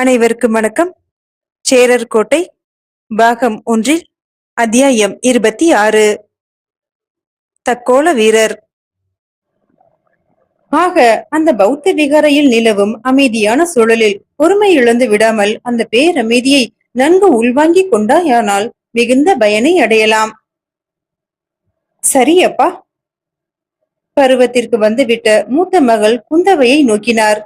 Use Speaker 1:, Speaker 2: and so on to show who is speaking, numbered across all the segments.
Speaker 1: அனைவருக்கும் வணக்கம். சேரர் கோட்டை பாகம் ஒன்றில் அத்தியாயம் இருபத்தி ஆறு தக்கோல வீரர். ஆக அந்த பௌத்த விகாரையில் நிலவும் அமைதியான சூழலில் பொறுமை இழந்து விடாமல் அந்த பேரமைதியை நன்கு உள்வாங்கிக் கொண்டாயானால் மிகுந்த பயனை அடையலாம். சரி அப்பா பருவத்திற்கு வந்துவிட்ட மூத்த மகள் குந்தவையை நோக்கினார்.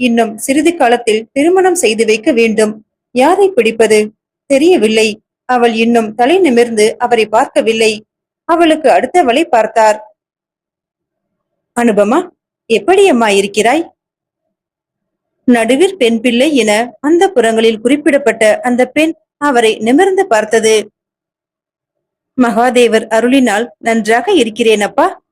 Speaker 1: இன்னும் சிறிது காலத்தில் திருமணம் செய்து வைக்க வேண்டும். யாரை பிடிப்பது? தெரியவில்லை. அவள் இன்னும் தலை நிமிர்ந்து அவரை பார்க்கவில்லை. அவளுக்கு அடுத்தவளை பார்த்தார். அனுபமா எப்படி அம்மா இருக்கிறாய்? நடுவிற் பெண் பிள்ளை என அந்த புறங்களில் குறிப்பிடப்பட்ட அந்த பெண் அவரை நிமிர்ந்து பார்த்தது. மகாதேவர் அருளினால் நன்றாக இருக்கிறேன் அப்பா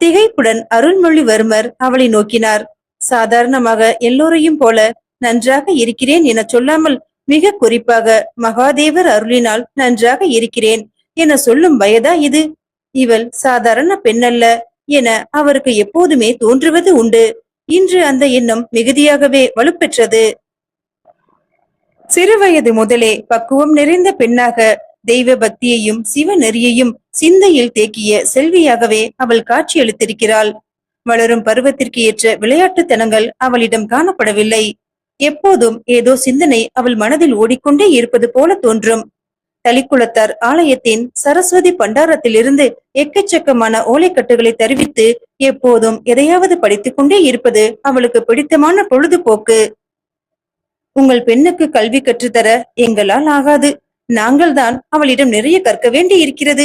Speaker 1: திகைப்புடன் அருள்மொழிவர்மர் அவளை நோக்கினார். சாதாரணமாக எல்லோரையும் போல நன்றாக இருக்கிறேன் என சொல்லாமல் மிக குறிப்பாக மகாதேவர் அருளினால் நன்றாக இருக்கிறேன் என சொல்லும் வயதா இது? இவள் சாதாரண பெண்ணல்ல என அவருக்கு எப்போதுமே தோன்றுவது உண்டு. இன்று அந்த எண்ணம் மிகுதியாகவே வலுப்பெற்றது. சிறுவயது முதலே பக்குவம் நிறைந்த பெண்ணாக தெய்வ பக்தியையும் சிவ நெறியையும் சிந்தையில் தேக்கிய செல்வியாகவே அவள் காட்சியளித்திருக்கிறாள். வளரும் பருவத்திற்கு ஏற்ற விளையாட்டுத்தனங்கள் அவளிடம் காணப்படவில்லை. எப்போதும் ஏதோ சிந்தனை அவள் மனதில் ஓடிக்கொண்டே இருப்பது போல தோன்றும். தலிக்குளத்தார் ஆலயத்தின் சரஸ்வதி பண்டாரத்திலிருந்து எக்கச்சக்கமான ஓலைக்கட்டுகளை தெரிவித்து எப்போதும் எதையாவது படித்துக் கொண்டே இருப்பது அவளுக்கு பிடித்தமான பொழுதுபோக்கு. உங்கள் பெண்ணுக்கு கல்வி கற்றுத்தர எங்களால் ஆகாது. நாங்கள்தான் அவளிடம் நிறைய கற்க வேண்டி இருக்கிறது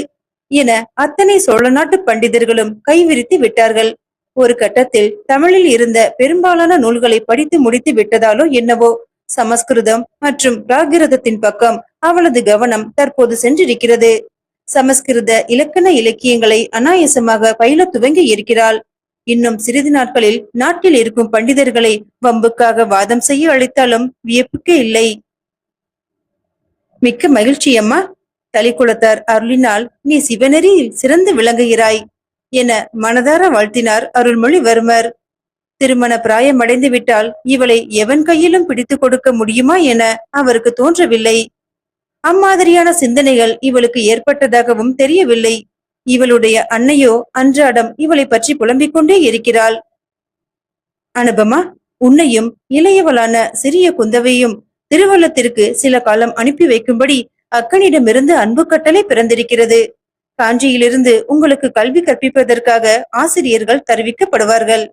Speaker 1: என அத்தனை சோழ நாட்டு பண்டிதர்களும் கைவிரித்து விட்டார்கள். ஒரு கட்டத்தில் தமிழில் இருந்த பெரும்பாலான நூல்களை படித்து முடித்து விட்டதாலோ என்னவோ. சமஸ்கிருதம் மற்றும் பிராகிருதத்தின் பக்கம் அவளது கவனம் தற்போது சென்றிருக்கிறது. சமஸ்கிருத இலக்கண இலக்கியங்களை அனாயசமாக பயில துவங்கி இருக்கிறாள். இன்னும் சிறிது நாட்களில் நாட்டில் இருக்கும் பண்டிதர்களை வம்புக்காக வாதம் செய்ய அழைத்தாலும் வியப்புக்கே இல்லை. மிக்க மகிழ்ச்சி அம்மா. தலிக்குளத்தார் அருளினால் நீ சிவனெறியில் சிறந்து விளங்குகிறாய். என மனதார வாழ்த்தினார் அருள்மொழிவர்மர். திருமண பிராயம் அடைந்து விட்டால் இவளை எவன் கையிலும் பிடித்து கொடுக்க முடியுமா என அவருக்கு தோன்றவில்லை. அம்மாதிரியான சிந்தனைகள் இவளுக்கு ஏற்பட்டதாகவும் தெரியவில்லை. இவளுடைய அன்னையோ அன்றாடம் இவளை பற்றி புலம்பிக் கொண்டே இருக்கிறாள். அனுபமா உன்னையும் இளையவளான சிறிய குந்தவையும் திருவள்ளத்திற்கு சில காலம் அனுப்பி வைக்கும்படி அக்கனிடமிருந்து அன்பு கட்டளை பிறந்திருக்கிறது. காஞ்சியிலிருந்து உங்களுக்கு கல்வி கற்பிப்பதற்காக ஆசிரியர்கள் தெரிவிக்கப்படுவார்கள்.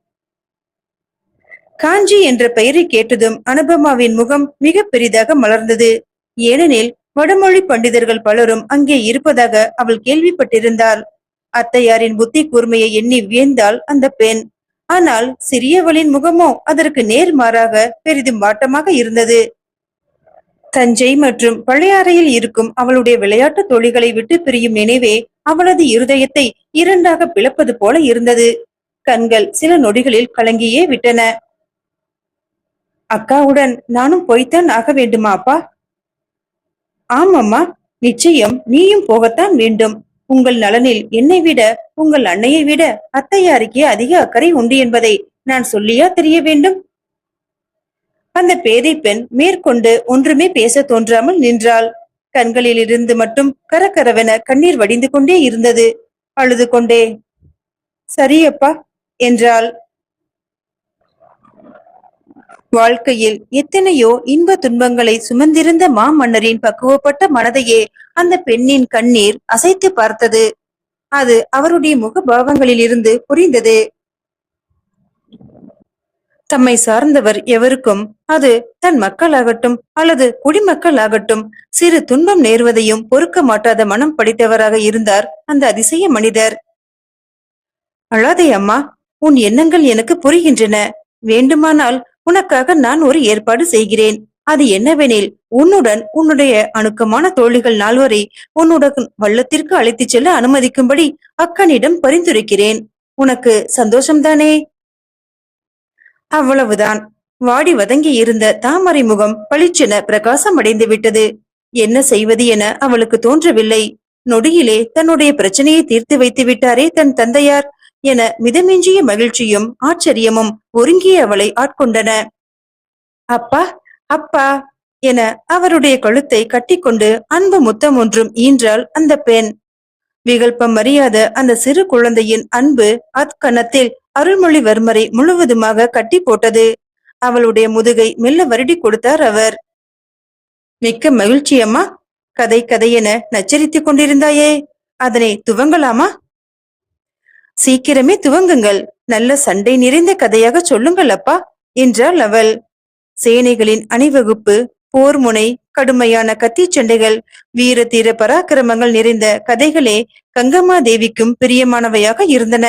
Speaker 1: காஞ்சி என்ற பெயரை கேட்டதும் அனுபமாவின் முகம் மிக பெரிதாக மலர்ந்தது. ஏனெனில் வடமொழி பண்டிதர்கள் பலரும் அங்கே இருப்பதாக அவள் கேள்விப்பட்டிருந்தாள். அத்தையாரின் புத்தி கூர்மையை எண்ணி வியந்தாள் அந்த பெண். ஆனால் சிறியவளின் முகமோ அதற்கு நேர்மாறாக பெரிதும் வாட்டமாக இருந்தது. தஞ்சை மற்றும் பழையாறையில் இருக்கும் அவளுடைய விளையாட்டு தோழிகளை விட்டு பிரியும் நினைவே அவளது இருதயத்தை இரண்டாக பிளப்பது போல இருந்தது. கண்கள் சில நொடிகளில் கலங்கியே விட்டன. அக்காவுடன் நானும் போய்த்தான் ஆக வேண்டுமா அப்பா? ஆமாம்மா நிச்சயம் நீயும் போகத்தான் வேண்டும். உங்கள் நலனில் என்னை விட உங்கள் அன்னையை விட அத்தையாருக்கே அதிக அக்கறை உண்டு என்பதை நான் சொல்லியா தெரிய வேண்டும்? அந்த பேதை பெண் மேற்கொண்டு ஒன்றுமே பேச தோன்றாமல் நின்றாள். கண்களில் இருந்து மட்டும் கரகரவென கண்ணீர் வடிந்து கொண்டே இருந்தது. அழுது கொண்டே சரியப்பா என்றாள். வாழ்க்கையில் எத்தனையோ இன்ப துன்பங்களை சுமந்திருந்த மாமன்னரின் பக்குவப்பட்ட மனதையே அந்த பெண்ணின் கண்ணீர் அசைத்து பார்த்தது. அது அவருடைய முகபாவங்களில் இருந்து புரிந்தது. தம்மை சார்ந்தவர் எவருக்கும் அது தன் மக்களாகட்டும் அல்லது குடிமக்கள் ஆகட்டும் சிறு துன்பம் நேர்வதையும் பொறுக்க மாட்டாத மனம் படித்தவராக இருந்தார் அந்த அதிசய மனிதர். அழாதே அம்மா உன் எண்ணங்கள் எனக்கு புரிகின்றன. வேண்டுமானால் உனக்காக நான் ஒரு ஏற்பாடு செய்கிறேன். அது என்னவெனில் உன்னுடன் உன்னுடைய அணுக்கமான தோழிகள் நால்வரை உன்னுடன் வள்ளத்திற்கு அழைத்துச் செல்ல அனுமதிக்கும்படி அக்கனிடம் பரிந்துரைக்கிறேன். உனக்கு சந்தோஷம்தானே? அவ்வளவுதான். வாடி வதங்கி இருந்த தாமரை முகம் பளிச்சென பிரகாசம் அடைந்து விட்டது. என்ன செய்வது என அவளுக்கு தோன்றவில்லை. நொடியிலே தன்னுடைய பிரச்சனையை தீர்த்து வைத்து விட்டாரே தன் தந்தையார் என மிதமிஞ்சிய மகிழ்ச்சியும் ஆச்சரியமும் ஒருங்கிய அவளை ஆட்கொண்டன. அப்பா அப்பா என அவருடைய கழுத்தை கட்டிக்கொண்டு அன்பு முத்தம் ஒன்றும் ஈன்றாள் அந்த பெண். விகல்பம் அறியாத அந்த சிறு குழந்தையின் அன்பு அத்கணத்தில் அருள்மொழிவர்மரை முழுவதுமாக கட்டி போட்டது அவளுடைய முதுகை மெல்ல வருடி கொடுத்தார் அவர். மிக்க மகிழ்ச்சி அம்மா. கதை கதையென நச்சரித்துக் கொண்டிருந்தாயே. அதனை துவங்கலாமா? சீக்கிரமே துவங்குங்கள். நல்ல சண்டை நிறைந்த கதையாக சொல்லுங்கள் அப்பா என்றாள் அவள். சேனைகளின் அணிவகுப்பு போர் முனை கடுமையான கத்தி சண்டைகள் வீர தீர பராக்கிரமங்கள் நிறைந்த கதைகளே கங்கம்மா தேவிக்கும் பிரியமானவையாக இருந்தன.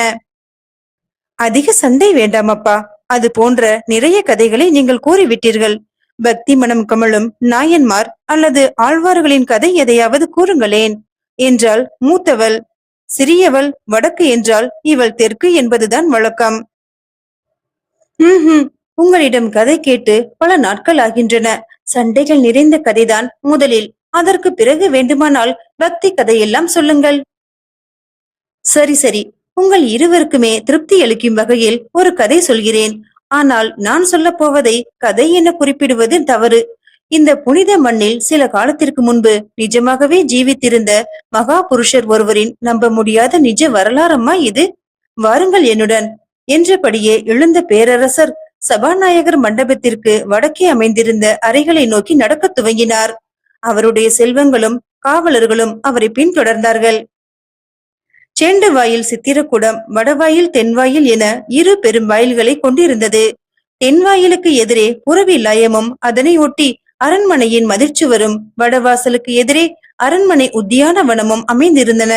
Speaker 1: அதிக சந்தை வேண்டாம் அப்பா அது போன்ற நிறைய கதைகளை நீங்கள் கூறிவிட்டீர்கள். பக்தி மனம் கமழும் நாயன்மார் அல்லது ஆழ்வார்களின் கதை எதையாவது கூறுங்களேன் என்றாள் மூத்தவள். சிறியவள் வடக்கு என்றால் இவள் தெற்கு என்பதுதான் வழக்கம். உங்களிடம் கதை கேட்டு பல நாட்கள் ஆகின்றன. சண்டைகள் நிறைந்த கதைதான் முதலில். அதற்கு பிறகு வேண்டுமானால் பக்தி கதையெல்லாம் சொல்லுங்கள். சரி சரி. உங்கள் இருவருக்குமே திருப்தி அளிக்கும் வகையில் ஒரு கதை சொல்கிறேன். ஆனால் நான் சொல்ல போவதை கதை என குறிப்பிடுவது தவறு. இந்த புனித மண்ணில் சில காலத்திற்கு முன்பு நிஜமாகவே ஜீவித்திருந்த மகா புருஷர் ஒருவரின் நம்ப முடியாத நிஜ வரலாறம்மா இது? வாருங்கள் என்னுடன். என்றபடியே எழுந்த பேரரசர் சபாநாயகர் மண்டபத்திற்கு வடக்கே அமைந்திருந்த அறைகளை நோக்கி நடக்கத் துவங்கினார். அவருடைய செல்வங்களும் காவலர்களும் அவரை பின்தொடர்ந்தார்கள். சேண்டுவாயில் சித்திரக்கூடம் வடவாயில் தென்வாயில் என இரு பெரும் வாயில்களை கொண்டிருந்தது. தென்வாயிலுக்கு எதிரே புறவி லயமும் அதனை ஒட்டி அரண்மனையின் மதிர்ச்சுவரும் வடவாசலுக்கு எதிரே அரண்மனை உத்தியானவனமும் அமைந்திருந்தன.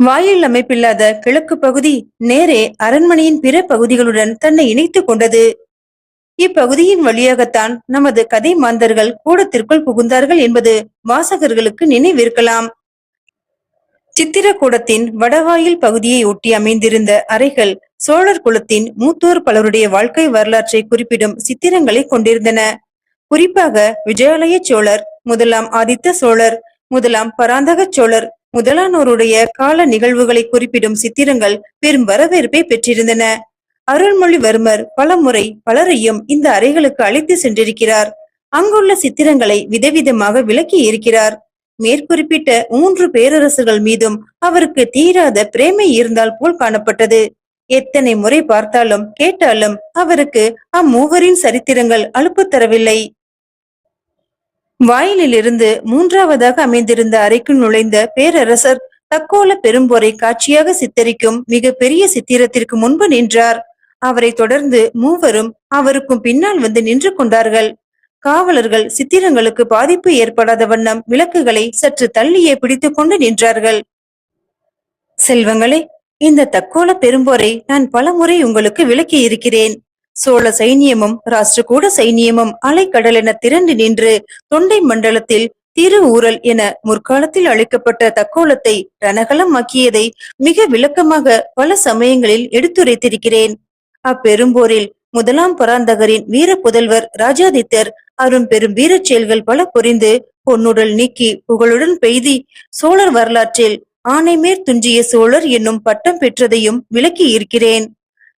Speaker 1: வாயில் அமைப்பில்லாத கிழக்கு பகுதி நேரே அரண்மனையின் பிற பகுதிகளுடன் தன்னை இணைத்துக் கொண்டது. இப்பகுதியின் வழியாகத்தான் நமது கதை மாந்தர்கள் கூடத்திற்குள் புகுந்தார்கள் என்பது வாசகர்களுக்கு நினைவிருக்கலாம். சித்திரக்கூடத்தின் வடவாயில் பகுதியை ஒட்டி அமைந்திருந்த அறைகள் சோழர் குலத்தின் மூத்தோர் பலருடைய வாழ்க்கை வரலாற்றை குறிப்பிடும் சித்திரங்களை கொண்டிருந்தன. குறிப்பாக விஜயாலய சோழர் முதலாம் ஆதித்த சோழர் முதலாம் பராந்தக சோழர் முதலானோருடைய கால நிகழ்வுகளை குறிப்பிடும் சித்திரங்கள் பெரும் வரவேற்பை பெற்றிருந்தன. அருள்மொழிவர்மர் பலமுறை பலரையும் இந்த அறைகளுக்கு அழைத்து சென்றிருக்கிறார். அங்குள்ள சித்திரங்களை விதவிதமாக விளக்கி இருக்கிறார். மேற்குறிப்பிட்ட மூன்று பேரரசுகள் மீதும் அவருக்கு தீராத பிரேமை இருந்தால் போல் காணப்பட்டது. எத்தனை முறை பார்த்தாலும் கேட்டாலும் அவருக்கு அம்மூவரின் சரித்திரங்கள் அலுப்பு தரவில்லை. வாயிலிலிருந்து மூன்றாவதாக அமைந்திருந்த அறைக்குள் நுழைந்த பேரரசர் தக்கோல பெரும்போரை காட்சியாக சித்தரிக்கும் மிக பெரிய சித்திரத்திற்கு முன்பு நின்றார். அவரை தொடர்ந்து மூவரும் அவருக்கும் பின்னால் வந்து நின்று கொண்டார்கள். காவலர்கள் சித்திரங்களுக்கு பாதிப்பு ஏற்படாத வண்ணம் விளக்குகளை சற்று தள்ளியே பிடித்துக் கொண்டு நின்றார்கள். செல்வங்களே இந்த தக்கோல பெரும்போரை நான் பலமுறை உங்களுக்கு விளக்கி இருக்கிறேன் சோழ சைனியமும் ராஷ்டிரகூட சைனியமும் அலைக்கடல் என திரண்டு நின்று தொண்டை மண்டலத்தில் திரு ஊரல் என முற்காலத்தில் அழைக்கப்பட்ட தக்கோலத்தை ரணகலமாக்கியதை மிக விளக்கமாக பல சமயங்களில் எடுத்துரைத்திருக்கிறேன். அப்பெரும்போரில் முதலாம் பராந்தகரின் வீர புதல்வர் ராஜாதித்தர் அரும் பெரும் வீரச் செயல்கள் பல புரிந்து பொன்னுடல் நீக்கி புகழுடன் பெய்தி சோழர் வரலாற்றில் ஆனைமேற் துஞ்சிய சோழர் என்னும் பட்டம் பெற்றதையும் விளக்கி இருக்கிறேன்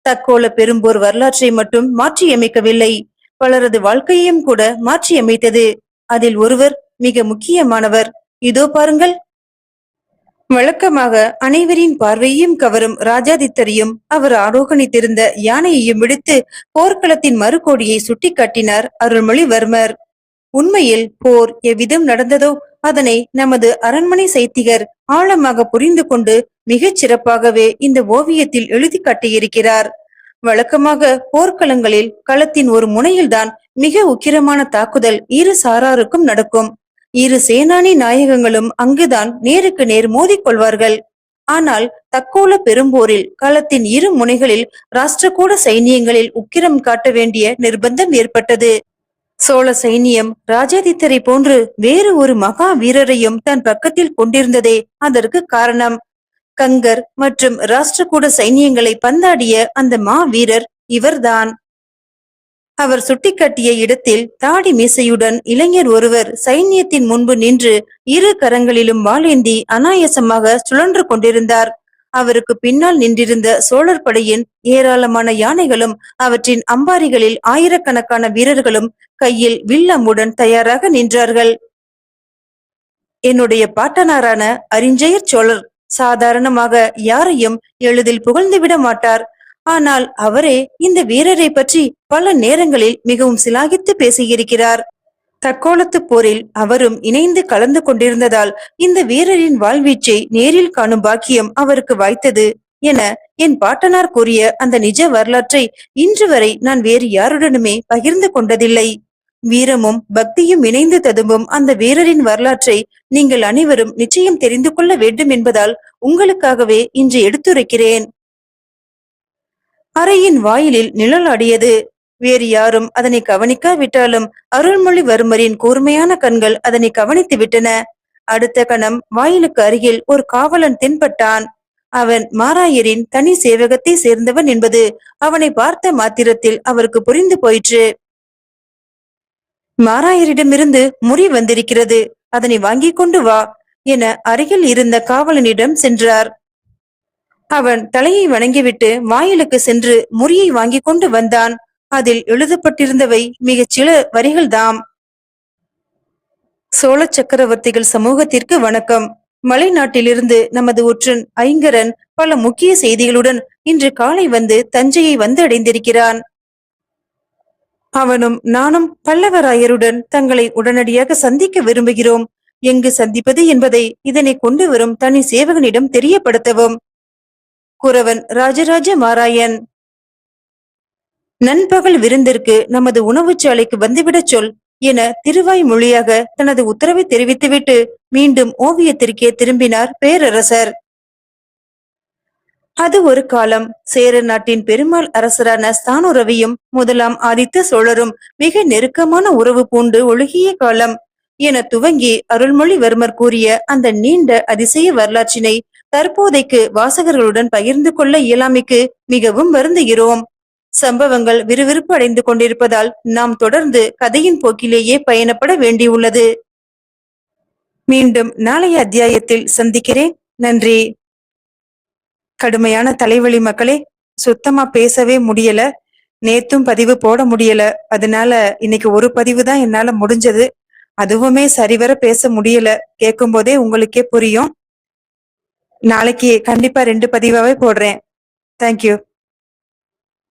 Speaker 1: தக்கோல பெரும்போர் வரலாற்றை மட்டும் மாற்றியமைக்கவில்லை. பலரது வாழ்க்கையையும் கூட மாற்றியமைத்தது. அதில் ஒருவர் மிக முக்கியமானவர். இதோ பாருங்கள். வழக்கமாக அனைவரின் பார்வையையும் கவரும் ராஜாதித்தரையும் அவர் ஆரோகணித்திருந்த யானையையும் விடுத்து போர்க்களத்தின் மறுகோடியை சுட்டிக்காட்டினார் அருள்மொழிவர்மர். உண்மையில் போர் எவ்விதம் நடந்ததோ அதனை நமது அரண்மனை சைத்திகர் ஆழமாக புரிந்து கொண்டு மிகச் சிறப்பாகவே இந்த ஓவியத்தில் எழுதி காட்டியிருக்கிறார். வழக்கமாக போர்க்களங்களில் களத்தின் ஒரு முனையில்தான் மிக உக்கிரமான தாக்குதல் இரு சாராருக்கும் நடக்கும். இரு சேனானி நாயகங்களும் அங்குதான் நேருக்கு நேர் மோதிக்கொள்வார்கள் ஆனால் தக்கோல பெரும்போரில் களத்தின் இரு முனைகளில் ராஷ்டிரகூட சைனியங்களில் உக்கிரம் காட்ட வேண்டிய நிர்பந்தம் ஏற்பட்டது. சோழ சைனியம் ராஜாதித்தரை போன்று வேறு ஒரு மகா வீரரையும் தன் பக்கத்தில் கொண்டிருந்ததே அதற்கு காரணம். கங்கர் மற்றும் ராஷ்டிரகூட சைனியங்களை பந்தாடிய அந்த மா வீரர் இவர்தான். அவர் சுட்டிக்காட்டிய இடத்தில் தாடி மீசையுடன் இளைஞர் ஒருவர் சைன்யத்தின் முன்பு நின்று இரு கரங்களிலும் வாளேந்தி அனாயசமாக சுழன்று கொண்டிருந்தார். அவருக்கு பின்னால் நின்றிருந்த சோழர் படையின் ஏராளமான யானைகளும் அவற்றின் அம்பாரிகளில் ஆயிரக்கணக்கான வீரர்களும் கையில் வில்லமுடன் தயாராக நின்றார்கள். என்னுடைய பாட்டனாரான அறிஞ்சயர் சோழர் சாதாரணமாக யாரையும் எளிதில் புகழ்ந்துவிட மாட்டார். ஆனால் அவரே இந்த வீரரை பற்றி பல நேரங்களில் மிகவும் சிலாகித்து பேசியிருக்கிறார். தக்கோலத்து போரில் அவரும் இணைந்து கலந்து கொண்டிருந்ததால் இந்த வீரரின் வாழ்வீச்சை நேரில் காணும் பாக்கியம் அவருக்கு வாய்த்தது என என் பாட்டனார் கூறிய அந்த நிஜ வரலாற்றை இன்று வரை நான் வேறு யாருடனுமே பகிர்ந்து கொண்டதில்லை. வீரமும் பக்தியும் இணைந்து ததும்பும் அந்த வீரரின் வரலாற்றை நீங்கள் அனைவரும் நிச்சயம் தெரிந்து கொள்ள வேண்டும் என்பதால் உங்களுக்காகவே இன்று எடுத்துரைக்கிறேன். அறையின் வாயிலில் நிழலாடியது. வேறு யாரும் அதனை கவனிக்காவிட்டாலும் அருள்மொழிவர்மரின் கூர்மையான கண்கள் அதனை கவனித்து விட்டன. அடுத்த கணம் வாயிலுக்கு அருகில் ஒரு காவலன் தென்பட்டான். அவன் மாராயரின் தனி சேவகத்தை சேர்ந்தவன் என்பது அவனை பார்த்த மாத்திரத்தில் அவருக்கு புரிந்து போயிற்று. மாராயரிடமிருந்து முறி வந்திருக்கிறது. அதனை வாங்கிக் கொண்டு வா என அருகில் இருந்த காவலனிடம் சென்றார். அவன் தலையை வணங்கிவிட்டு வாயிலுக்கு சென்று முறியை வாங்கிக் கொண்டு வந்தான். அதில் எழுதப்பட்டிருந்தவை மிகச் சில வரிகள்தாம். சோழ சக்கரவர்த்திகள் சமூகத்திற்கு வணக்கம். மலைநாட்டிலிருந்து நமது ஒற்றன் ஐங்கரன் பல முக்கிய செய்திகளுடன் இன்று காலை வந்து தஞ்சையை வந்து அடைந்திருக்கிறான் அவனும் நானும் பல்லவராயருடன் தங்களை உடனடியாக சந்திக்க விரும்புகிறோம். எங்கு சந்திப்பது என்பதை இதனை கொண்டு வரும் தனி சேவகனிடம் தெரியப்படுத்தவும். குறவன் ராஜராஜ மாராயன். நண்பகல் விருந்திற்கு நமது உணவுச்சாலைக்கு வந்துவிடச் சொல் என திருவாய் மொழியாக தனது உத்தரவை தெரிவித்துவிட்டு மீண்டும் ஓவியத்திற்கே திரும்பினார் பேரரசர். அது ஒரு காலம். சேர நாட்டின் பெருமாள் அரசரான ஸ்தானுரவியும் முதலாம் ஆதித்த சோழரும் மிக நெருக்கமான உறவு பூண்டு ஒழுகிய காலம் என துவங்கி அருள்மொழிவர்மர் கூறிய அந்த நீண்ட அதிசய வரலாற்றினை தற்போதைக்கு வாசகர்களுடன் பகிர்ந்து கொள்ள இயலாமைக்கு மிகவும் வருந்துகிறோம். சம்பவங்கள் விறுவிறுப்பு அடைந்து கொண்டிருப்பதால் நாம் தொடர்ந்து கதையின் போக்கிலேயே பயணப்பட வேண்டியுள்ளது. மீண்டும் நாளைய அத்தியாயத்தில் சந்திக்கிறேன். நன்றி. கடுமையான தலைவலி மக்களே சுத்தமா பேசவே முடியல. நேத்தும் பதிவு போட முடியல. அதனால இன்னைக்கு ஒரு பதிவு தான் என்னால முடிஞ்சது. அதுவுமே சரிவர பேச முடியல. கேட்கும் போதே உங்களுக்கே புரியும். நாளைக்கு கண்டிப்பா ரெண்டு பதிவாவே போடுறேன். தேங்க்யூ